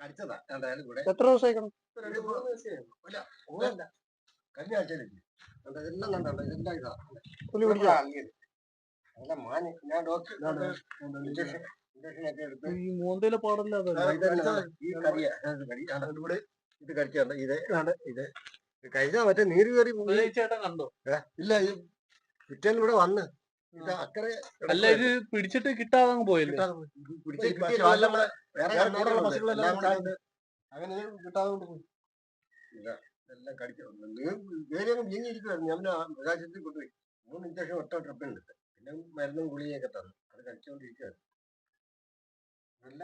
കടിച്ചതാ. ഇവിടെ എത്ര ദിവസം കഴിഞ്ഞ ആഴ്ചയിലേക്ക് കണ്ടോ? ഇതെല്ലാം കണ്ടോ? ഇതെല്ലാം ഇതാ. പുലി പിടിച്ച. അല്ല മാന്. ഞാൻ ഡോക്ടർ ഇഞ്ചക്ഷൻ ഇഞ്ചക്ഷൻ ഒക്കെ എടുത്ത് ഈ മൂന്തയിലെ പാടല്ല ഈ കറിയ. ഇത് ഇവിടെ കടിച്ചാണ്ട് ഇത് ഇത് ഇത് കഴിച്ചാ മറ്റേ നീര് കയറി പോയി. ചേട്ടൻ കണ്ടോ? ഇല്ല ഈ പിറ്റേന്ന് ഇവിടെ വന്ന്. ഇത് അക്കരെ അല്ല ഇത് പിടിച്ചിട്ട് കിട്ടാതെ അങ്ങ് പോയല്ലേ? കിട്ടാതെ പോയി. പിടിച്ച് വേറെ കൂടെ ആയിട്ട് അങ്ങനെ കിട്ടാതെ കൊണ്ട് പോയി. ഇല്ല, എല്ലാം കടിച്ചു വേറെ അങ്ങ് വീങ്ങിയിരിക്കുവായിരുന്നു ഞാൻ പിന്നെ ആ മൃഗാശുപത്രി കൊണ്ടുപോയി. മൂന്ന് ഇഞ്ചക്ഷൻ ഒറ്റ ട്രിപ്പുണ്ട് പിന്നെ മരുന്നും ഗുളികയൊക്കെ തന്നു. അത് കഴിച്ചുകൊണ്ടിരിക്കുകയാണ് നല്ല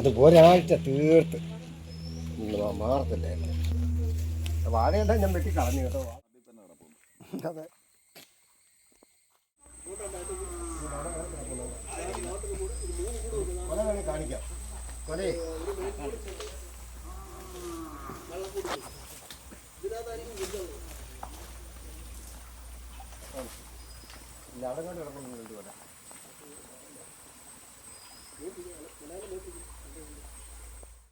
അത് ഒരാഴ്ച തീർത്ത്. മാറത്തില്ലേ വാഴയുണ്ട ഞാൻ വെട്ടി കളഞ്ഞു കേട്ടോ. അതെ. കാണിക്കാം. കൊലേ ഇല്ല അവിടെ കൊണ്ട് കിടക്കുന്നുണ്ട് കൊല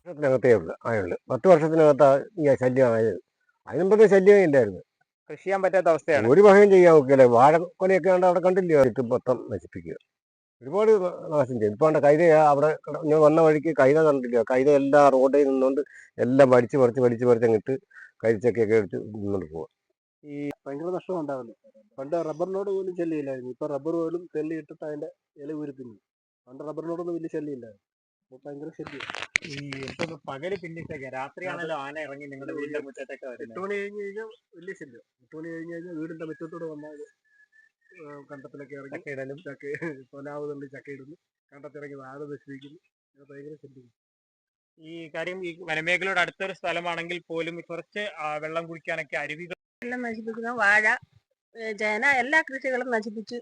വർഷത്തിനകത്തേ ഉള്ളു ആയുള്ളു. പത്ത് വർഷത്തിനകത്താ ഈ ശല്യം ആയത്. അതിനുമ്പത്തെ ശല്യമേ ഇല്ലായിരുന്നു. കൃഷി ചെയ്യാൻ പറ്റാത്ത അവസ്ഥയാണ്. ഒരു വകയും ചെയ്യാൻ വാഴ വാഴക്കൊലയൊക്കെ ഉണ്ട് അവിടെ കണ്ടില്ലയോ ഇത് മൊത്തം നശിപ്പിക്കുക. ഒരുപാട് നാശം ചെയ്തു. ഇപ്പൊ കൈത അവിടെ ഞാൻ വന്ന വഴിക്ക് കൈത കണ്ടില്ല? കൈത എല്ലാ റോഡിൽ നിന്നുകൊണ്ട് എല്ലാം വടിച്ച് പറിച്ച് വടിച്ച് പറിച്ച് അങ്ങിട്ട് കരിച്ചൊക്കെയൊക്കെ എടുത്ത് മുന്നോട്ട് ഈ ഭയങ്കര നഷ്ടം ഉണ്ടാവില്ല പണ്ട് റബ്ബറിനോട് പോലും ശല്യമില്ലായിരുന്നു. ഇപ്പൊ റബ്ബർ പോലും തെല്ലിയിട്ടിട്ട് അതിന്റെ ഇല ഉരുത്തിന് പണ്ട് റബ്ബറിനോടൊന്നും വലിയ ശല്യമില്ലായിരുന്നു. ഭയങ്കര ശല്യം പകൽ പിന്നിട്ടൊക്കെ. രാത്രിയാണല്ലോ ആന ഇറങ്ങി നിങ്ങളുടെ വീടിന്റെ മുറ്റത്തൊക്കെ എട്ട് വരുന്നത് മണി കഴിഞ്ഞ് കഴിഞ്ഞാൽ വലിയ ശല്യം എട്ട് മണി കഴിഞ്ഞ് കഴിഞ്ഞാൽ വീടിന്റെ മുറ്റത്തോട് വന്നാൽ കണ്ടത്തിലൊക്കെ ഇറങ്ങി ഇടലും. ചക്ക കൊലാവുന്നുണ്ട് ചക്ക ഇടുന്നു. കണ്ടത്തിറങ്ങി വാഴ നശിപ്പിക്കുന്നു. ഭയങ്കര ശല്യം ഈ കാര്യം ഈ വനമേഖലയുടെ അടുത്തൊരു സ്ഥലമാണെങ്കിൽ പോലും കുറച്ച് വെള്ളം കുടിക്കാനൊക്കെ അരുവികൾ എല്ലാം നശിപ്പിക്കുന്ന. വാഴ ചേന എല്ലാ കൃഷികളും നശിപ്പിച്ച്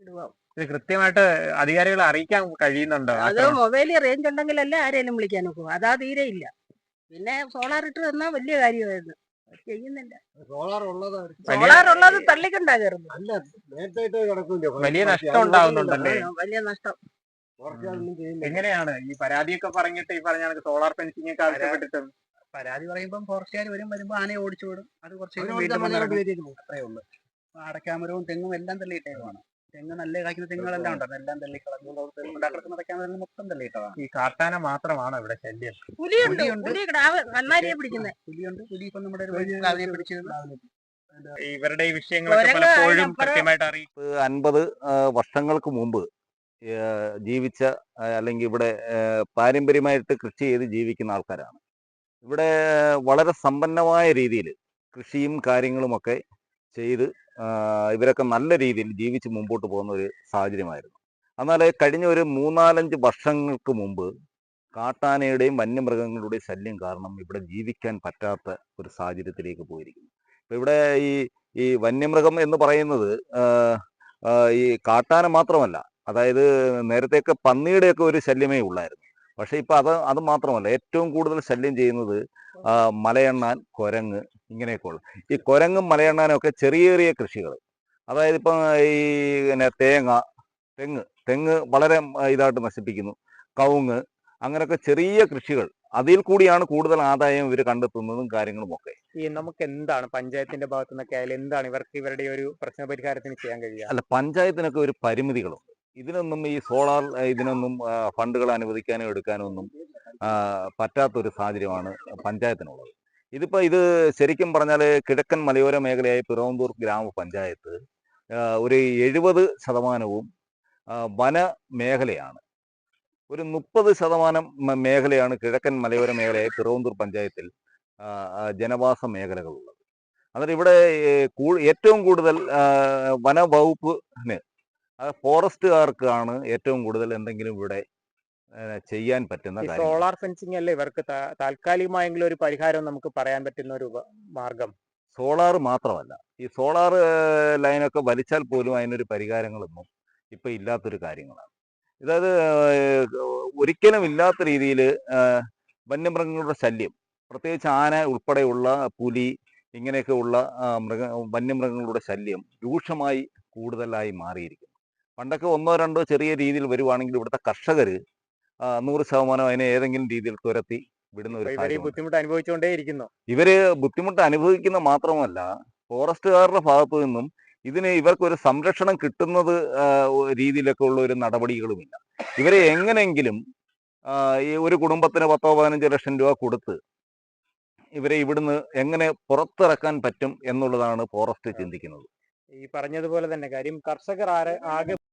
ഇടുക ഇത് കൃത്യമായിട്ട് അധികാരികളെ അറിയിക്കാൻ കഴിയുന്നുണ്ടോ? അത് മൊബൈലിൽ റേഞ്ച് ഉണ്ടെങ്കിലല്ലേ ആരെയും വിളിക്കാൻ നോക്കൂ. അതാ തീരെ ഇല്ല. പിന്നെ സോളാർ ഇട്ട് തന്നാ വലിയ കാര്യമായിരുന്നു. ചെയ്യുന്നില്ല. സോളാർ സോളാർ ഉള്ളത് തള്ളിക്കൊണ്ടാ കയറുന്നത് അല്ല നേരത്തെ കിടക്കില്ല? വലിയ നഷ്ടം ഉണ്ടാവുന്നുണ്ടല്ലേ? വലിയ നഷ്ടം. എങ്ങനെയാണ് ഈ പരാതിയൊക്കെ പറഞ്ഞിട്ട് ഈ പറഞ്ഞ സോളാർ ഫെൻസിംഗ് ഒക്കെ ആവശ്യപ്പെട്ടിട്ടും? പരാതി പറയുമ്പോൾ ഫോറസ്റ്റുകാർ വരും വരുമ്പോ ആനയെ ഓടിച്ചു വിടും. അത് കുറച്ച് അത്രേ ഉള്ളൂ. അടക്കാമരവും തെങ്ങും എല്ലാം തള്ളിയിട്ടേക്കുവാണ്. തെങ്ങ് നല്ല കായ്ക്കുന്ന തെങ്ങുകളെല്ലാം ഉണ്ടായിരുന്നു. എല്ലാം തള്ളിക്കളഞ്ഞു. മൊത്തം തള്ളിയിട്ടതാണ് ഈ കാട്ടാന മാത്രമാണ് ഇവിടെ ശല്യം. പുലിയുണ്ട്. പുലിയുണ്ട്. പുലി ഇപ്പൊ നമ്മുടെ ഒരു കാവിനെ പിടിച്ച് ഇവരുടെ ഈ വിഷയങ്ങളൊക്കെ പലപ്പോഴും കൃത്യമായിട്ട് അറിയിപ്പ് അൻപത് വർഷങ്ങൾക്ക് മുമ്പ് ജീവിച്ച അല്ലെങ്കിൽ ഇവിടെ പാരമ്പര്യമായിട്ട് കൃഷി ചെയ്ത് ജീവിക്കുന്ന ആൾക്കാരാണ്. ഇവിടെ വളരെ സമ്പന്നമായ രീതിയിൽ കൃഷിയും കാര്യങ്ങളുമൊക്കെ ചെയ്ത് ഇവരൊക്കെ നല്ല രീതിയിൽ ജീവിച്ച് മുമ്പോട്ട് പോകുന്ന ഒരു സാഹചര്യമായിരുന്നു. എന്നാൽ കഴിഞ്ഞ ഒരു മൂന്നാലഞ്ച് വർഷങ്ങൾക്ക് മുമ്പ് കാട്ടാനയുടെയും വന്യമൃഗങ്ങളുടെയും ശല്യം കാരണം ഇവിടെ ജീവിക്കാൻ പറ്റാത്ത ഒരു സാഹചര്യത്തിലേക്ക് പോയിരിക്കുന്നു. ഇപ്പം ഇവിടെ ഈ ഈ വന്യമൃഗം എന്ന് പറയുന്നത് ഈ കാട്ടാന മാത്രമല്ല അതായത് നേരത്തെയൊക്കെ പന്നിയുടെയൊക്കെ ഒരു ശല്യമേ ഉള്ളായിരുന്നു. പക്ഷേ ഇപ്പൊ അത് അത് മാത്രമല്ല ഏറ്റവും കൂടുതൽ ശല്യം ചെയ്യുന്നത് മലയണ്ണാൻ കുരങ്ങ് ഇങ്ങനെയൊക്കെ ഉള്ളു. ഈ കൊരങ്ങും മലയണ്ണാനും ഒക്കെ ചെറിയ ചെറിയ കൃഷികൾ. അതായത് ഇപ്പം ഈ പിന്നെ തേങ്ങ തെങ്ങ് തെങ്ങ് വളരെ ഇതായിട്ട് നശിപ്പിക്കുന്നു. കവുങ്ങ് അങ്ങനെയൊക്കെ ചെറിയ കൃഷികൾ. അതിൽ കൂടിയാണ് കൂടുതൽ ആദായം ഇവർ കണ്ടെത്തുന്നതും കാര്യങ്ങളും ഒക്കെ. ഈ നമുക്ക് എന്താണ് പഞ്ചായത്തിന്റെ ഭാഗത്തു നിന്നൊക്കെ ആയാലും എന്താണ് ഇവർക്ക് ഇവരുടെ ഒരു പ്രശ്ന പരിഹാരത്തിന് ചെയ്യാൻ കഴിയുക? അല്ല പഞ്ചായത്തിനൊക്കെ ഒരു പരിമിതികളുണ്ട് ഇതിനൊന്നും ഈ സോളാർ ഇതിനൊന്നും ഫണ്ടുകൾ അനുവദിക്കാനോ എടുക്കാനോ ഒന്നും പറ്റാത്തൊരു സാഹചര്യമാണ് പഞ്ചായത്തിനുള്ളത്. ഇതിപ്പോൾ ഇത് ശരിക്കും പറഞ്ഞാൽ കിഴക്കൻ മലയോര മേഖലയായ പിറവന്തൂർ ഗ്രാമപഞ്ചായത്ത് ഒരു എഴുപത് ശതമാനവും വന മേഖലയാണ്. ഒരു മുപ്പത് ശതമാനം മേഖലയാണ് കിഴക്കൻ മലയോര മേഖലയായ പിറവന്തൂർ പഞ്ചായത്തിൽ ജനവാസ മേഖലകളുള്ളത്. അന്നേരം ഇവിടെ ഏറ്റവും കൂടുതൽ വനവകുപ്പിന് ഫോറസ്റ്റുകാർക്കാണ് ഏറ്റവും കൂടുതൽ എന്തെങ്കിലും ഇവിടെ ചെയ്യാൻ പറ്റുന്ന സോളാർ ഫെൻസിങ് അല്ലേ ഇവർക്ക് താൽക്കാലികമായെങ്കിലും ഒരു പരിഹാരം നമുക്ക് പറയാൻ പറ്റുന്ന ഒരു മാർഗം. സോളാർ മാത്രമല്ല ഈ സോളാർ ലൈനൊക്കെ വലിച്ചാൽ പോലും അതിനൊരു പരിഹാരങ്ങളൊന്നും ഇപ്പൊ ഇല്ലാത്തൊരു കാര്യങ്ങളാണ്. ഇതായത് ഒരിക്കലും ഇല്ലാത്ത രീതിയിൽ വന്യമൃഗങ്ങളുടെ ശല്യം പ്രത്യേകിച്ച് ആന ഉൾപ്പെടെയുള്ള പുലി ഇങ്ങനെയൊക്കെ ഉള്ള മൃഗ വന്യമൃഗങ്ങളുടെ ശല്യം രൂക്ഷമായി കൂടുതലായി മാറിയിരിക്കുന്നു. പണ്ടൊക്കെ ഒന്നോ രണ്ടോ ചെറിയ രീതിയിൽ വരുവാണെങ്കിൽ ഇവിടുത്തെ കർഷകർ നൂറ് ശതമാനം അതിനെ ഏതെങ്കിലും രീതിയിൽ തുരത്തി വിടുന്ന ഒരു ബുദ്ധിമുട്ട് അനുഭവിച്ചുകൊണ്ടേയിരിക്കുന്നു. ഇവർ ബുദ്ധിമുട്ട് അനുഭവിക്കുന്ന മാത്രമല്ല ഫോറസ്റ്റുകാരുടെ ഭാഗത്തു നിന്നും ഇതിന് ഇവർക്കൊരു സംരക്ഷണം കിട്ടുന്നത് രീതിയിലൊക്കെ ഉള്ള ഒരു നടപടികളുമില്ല. ഇവരെ എങ്ങനെയെങ്കിലും ഈ ഒരു കുടുംബത്തിന് പത്തോ പതിനഞ്ചോ ലക്ഷം രൂപ കൊടുത്ത് ഇവരെ ഇവിടുന്ന് എങ്ങനെ പുറത്തിറക്കാൻ പറ്റും എന്നുള്ളതാണ് ഫോറസ്റ്റ് ചിന്തിക്കുന്നത്. ഈ പറഞ്ഞതുപോലെ തന്നെ കാര്യം കർഷകർ ആരെ ആകെ